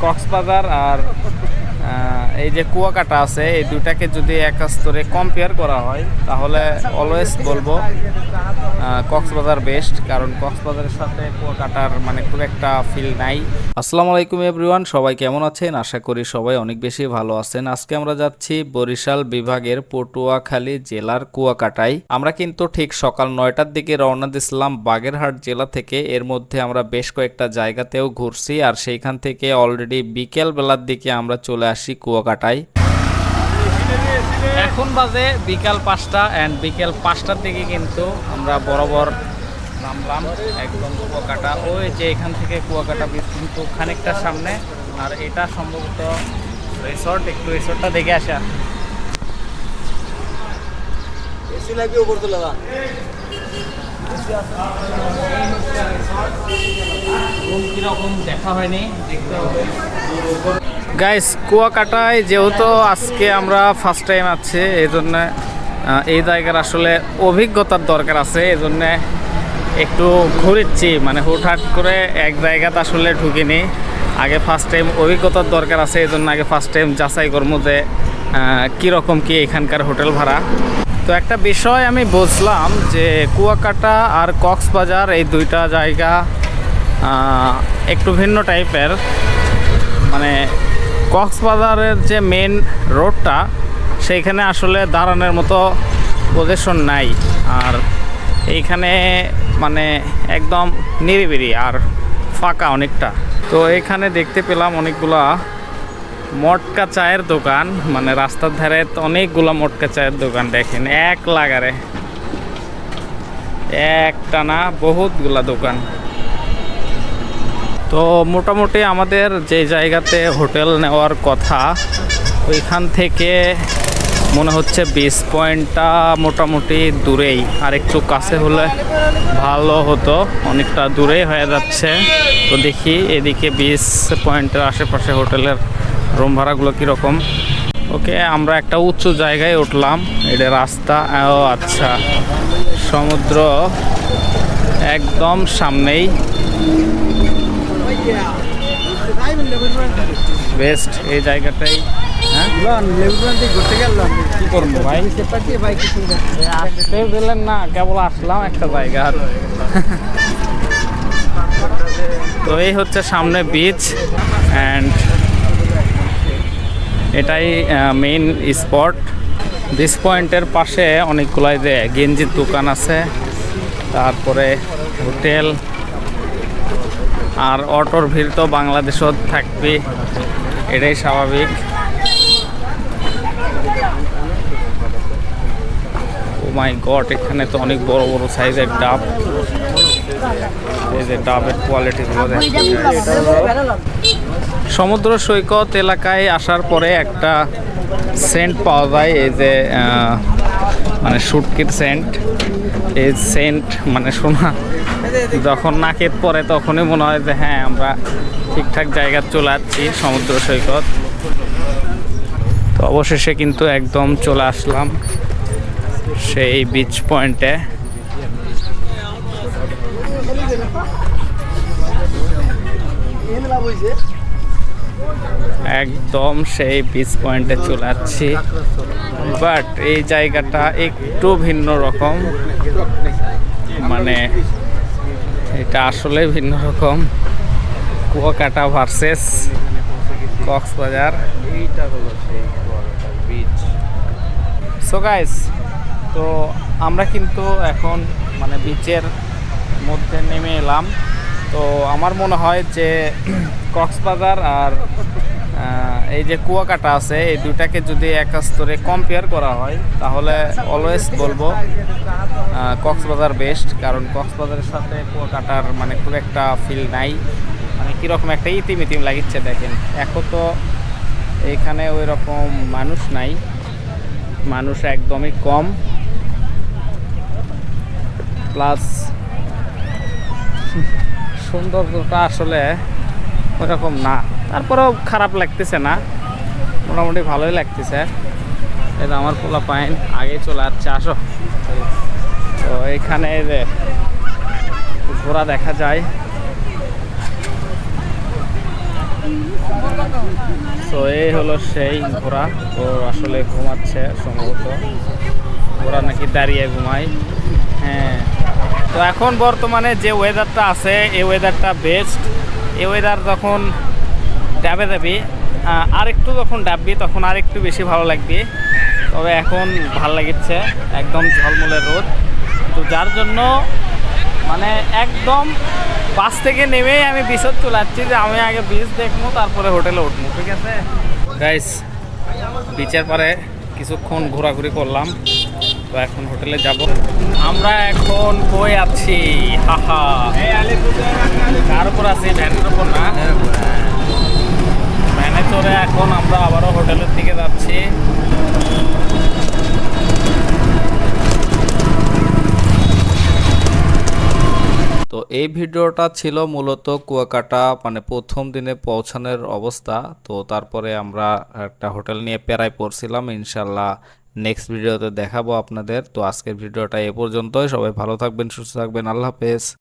কক্সবাজার আর এই যে কুয়াকাটা আছে, এই দুটাকে যদি এক স্তরে কম্পেয়ার করা হয়, তাহলে অলওয়েজ বলব কক্সবাজার বেস্ট কারণ কক্সবাজারের সাথে কুয়াকাটার মানে খুব একটা ফিল নাই। আসসালামু আলাইকুম এভরিওয়ান সবাই কেমন আছেন? আশা করি সবাই অনেক বেশি ভালো আছেন। আজকে আমরা যাচ্ছি বরিশাল বিভাগের পটুয়াখালী জেলার কুয়াকাটায়। আমরা কিন্তু ঠিক সকাল নয়টার দিকে রওনা দিছিলাম বাগেরহাট জেলা থেকে। এর মধ্যে আমরা বেশ কয়েকটা জায়গাতেও ঘুরছি, আর সেইখান থেকে অলরেডি বিকেল বেলার দিকে আমরা চলে আসি কুয়াকাটায়। এখন বাজে বিকাল পাঁচটা অ্যান্ড বিকেল পাঁচটার দিকে কিন্তু আমরা বরাবর নামলাম একদম কুয়াকাটা। ওই যে এখান থেকে কুয়াকাটা বীচ কিন্তু খানিকটা সামনে আর এটা সম্ভবত রিসর্ট একটু রিসর্টটা দেখে আসা। এসি লাগবে উপর তোলা। গাইস কুয়াকাটায় যেহেতু আজকে আমরা ফার্স্ট টাইম আছে এই জন্য এই জায়গার আসলে অভিজ্ঞতার দরকার আছে এই জন্য একটু ঘুরেছি মানে হুটহাট করে এক জায়গাতে আসলে ঢুকিনি। আগে ফার্স্ট টাইম অভিজ্ঞতার দরকার আছে এই জন্য আগে ফার্স্ট টাইম যাচাই করব যে কীরকম কি এখানকার হোটেল ভাড়া। তো একটা বিষয় আমি বুঝলাম যে কুয়াকাটা আর কক্সবাজার এই দুইটা জায়গা একটু ভিন্ন টাইপের। মানে কক্সবাজারের যে মেন রোডটা সেইখানে আসলে দাঁড়ানোর মতো পজিশন নাই। আর এইখানে মানে একদম নিরিবিরি আর ফাঁকা অনেকটা। তো এখানে দেখতে পেলাম অনেকগুলা মটকা চায়ের দোকান মানে রাস্তার ধারে অনেকগুলা মটকা চায়ের দোকান দেখেন, এক লাগারে। একটা না বহুতগুলা দোকান। তো মোটামুটি আমাদের যে জায়গাতে হোটেল নেওয়ার কথা, ওইখান থেকে মনে হচ্ছে বিচ পয়েন্টটা মোটামুটি দূরেই। আর একটু কাছে হলে ভালো হতো, অনেকটা দূরেই হয়ে যাচ্ছে। তো দেখি এদিকে বিচ পয়েন্টের আশেপাশে হোটেলের রুম ভাড়াগুলো কীরকম? ওকে, আমরা একটা উঁচু জায়গায় উঠলাম। এটা রাস্তা, ও আচ্ছা। সমুদ্র একদম সামনেই। বেস্ট, এই জায়গাটাই। হ্যাঁ? আসতে না, কেবল আসলাম একটা জায়গা তো এই হচ্ছে সামনে বিচ অ্যান্ড এটাই মেইন স্পট বিচ পয়েন্টের পাশে অনেকগুলাই যে গেঞ্জির দোকান আছে, তারপরে হোটেল, আর অটোর ভিড় তো বাংলাদেশত থাকবে এটাই স্বাভাবিক। ও মাই গড এখানে তো অনেক বড় বড় সাইজের ডাব। এই যে ডাবের কোয়ালিটিগুলো সমুদ্র সৈকত এলাকায় আসার পরে একটা সেন্ট পাওয়া যায় এই যে মানে শুটকির সেন্ট এই সেন্ট মানে শোনা যখন নাকের পরে তখনই মনে হয় যে হ্যাঁ আমরা ঠিকঠাক জায়গা চলে আসছি সমুদ্র সৈকত। তো অবশেষে কিন্তু একদম চলে আসলাম সেই বিচ পয়েন্টে একদম সেই বিচ পয়েন্টে চলে যাচ্ছি বাট এই জায়গাটা একটু ভিন্ন রকম। মানে এটা আসলে ভিন্ন রকম। Kuakata versus Cox's Bazar. So guys তো আমরা কিন্তু এখন মানে বিচের মধ্যে নেমে এলাম। তো আমার মনে হয় যে কক্সবাজার আর এই যে কুয়াকাটা আছে, এই দুটাকে যদি এক স্তরে কম্পেয়ার করা হয়, তাহলে অলওয়েজ বলব কক্সবাজার বেস্ট কারণ কক্সবাজারের সাথে কুয়াকাটার মানে খুব একটা ফিল নাই। মানে কীরকম একটা ইতিম ইতিম লাগিচ্ছে দেখেন। এখন তো এখানে ওই রকম মানুষ নাই। মানুষ একদমই কম। প্লাস সৌন্দর্যটা আসলে ওরকম না। তারপরেও খারাপ লাগতেছে না। মোটামুটি ভালোই লাগতেছে। এটা আমার পোলা পাইন, আগেই চলে আসছে, আসো। তো এখানে ঘোড়া দেখা যায়। তো এই হলো সেই ঘোড়া। ও আসলে ঘুমাচ্ছে সম্ভবত। ঘোড়া নাকি দাঁড়িয়ে ঘুমায়। হ্যাঁ। তো এখন বর্তমানে যে ওয়েদারটা আছে এই ওয়েদারটা বেস্ট এই ওয়েদার যখন ডাবে আহ, আরেকটু যখন ডাববি তখন আরেকটু বেশি ভালো লাগবে। তবে এখন ভালো লাগিচ্ছে একদম ঝলমলে রোদ। তো যার জন্য মানে একদম বাস থেকে নেমেই আমি বিচত চলে যাচ্ছি যে আমি আগে বিচ দেখব তারপরে হোটেলে উঠবো ঠিক আছে? গাইস বিচের পরে কিছুক্ষণ ঘোরাঘুরি করলাম। তো এখন হোটেলে যাব। আমরা এখন কই আছি? হাহা। উপর আছি? ভ্যানের উপর না? ভ্যানে চড়ে এখন আমরা আবারও হোটেলের দিকে যাচ্ছি। তো এই ভিডিওটা ছিল মূলত কুয়াকাটা মানে প্রথম দিনে পৌঁছানোর অবস্থা। তো তারপরে আমরা একটা হোটেল নিয়ে পেরায় পড়ছিলাম, ইনশাল্লাহ নেক্সট ভিডিওতে দেখাবো আপনাদের। তো আজকের ভিডিওটা এ পর্যন্তই। সবাই ভালো থাকবেন, সুস্থ থাকবেন। আল্লাহ হাফেজ।